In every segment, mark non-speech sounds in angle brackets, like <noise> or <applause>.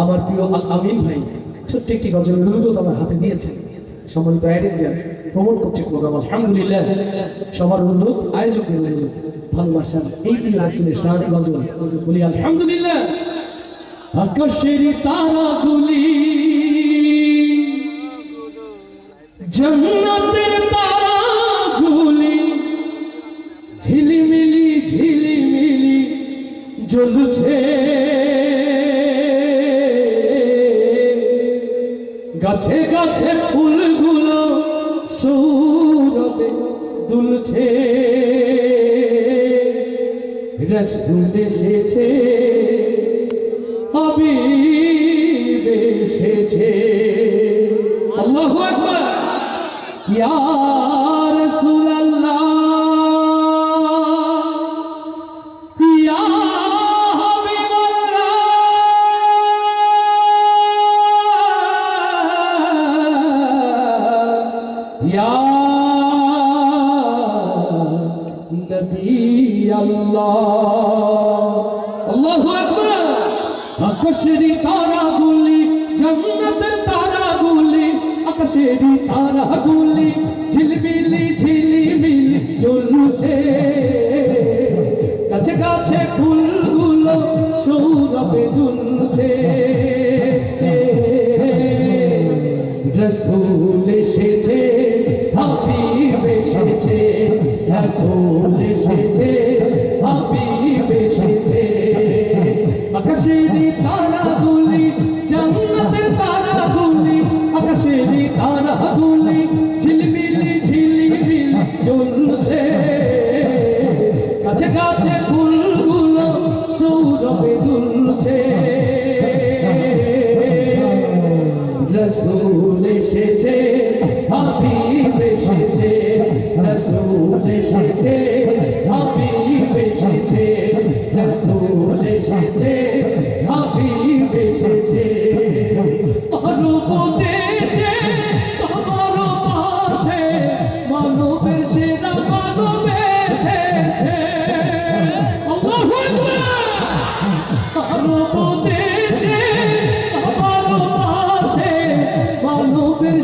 আমার প্রিয় আল আমিন ভাই, ছোট্ট একটি গজল অনুরোধ আমার হাতে দিয়েছেন। সম্মানিত অ্যারেঞ্জার প্রমোট করছে প্রোগ্রাম আলহামদুলিল্লাহ। সবার অনুরোধ অনুরোধ, ভালোবাসার এই প্রিয় সাহায্য গজল। বলি, আলহামদুলিল্লাহ, আকাশের তারাগুলি ঝিলিমিলি ঝিলিমিলি জ্বলছে। গাছে গাছে ফুলগুলো সৌরভে দুলছে। রসুল এসেছে হবি এসেছে। আল্লাহু ইয়া ইয়া আল্লাহ আল্লাহু আকবার। আকাশের তারাগুলি, জান্নাতের তারাগুলি আকাশের তারাগুলি, ঝিলমিলি, ঝিলিমিলি জ্বলছে গাছে গাছে ফুলগুলো সৌরভে দুলছে। রসুল এসেছে, হাবিব এসেছে, রসুল এসেছে। হাবিব এসেছে আকাশের তারাগুলি জান্নাতের তারাগুলি আকাশের তারাগুলি ঝিলমিলি ঝিলিমিলি জ্বলছে। কাছে কাছে ফুলগুলো সৌরভে দুলছে। <laughs> রসুল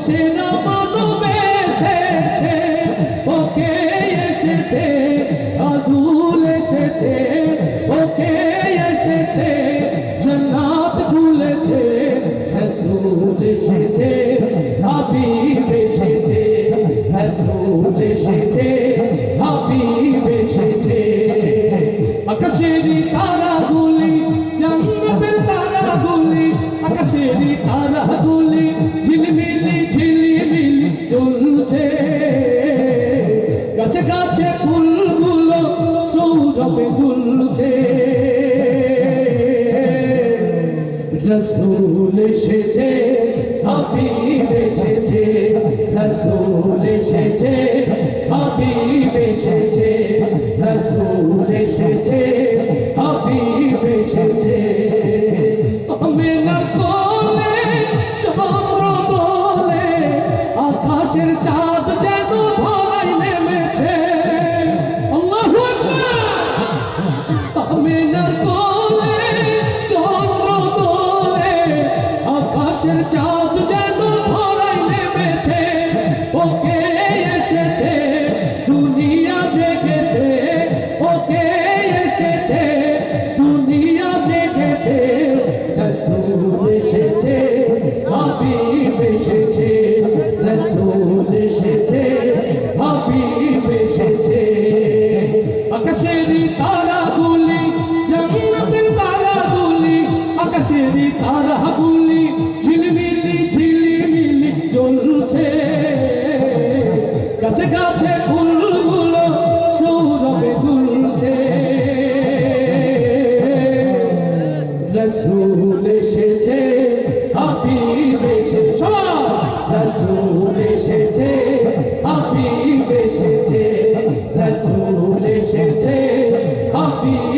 সেরা মানব এসেছে, ওকে এসেছে, আদুল এসেছে, ওকে এসেছে, জন্নাত খুলেছে রসুল এসেছে, হাবিব এসেছে, রসুল এসেছে, হাবিব এসেছে। আকাশের তারাগুলি গাছে ফুলগুলো সৌরভে দুলছে। রসুল এসেছে হাবিব এসেছে রসুল এসেছে হাবিব এসেছে। রসুল এসেছে হাবিব এসেছে সবাই। রসুল এসেছে হাবিব এসেছে রসুল এসেছে হাবিব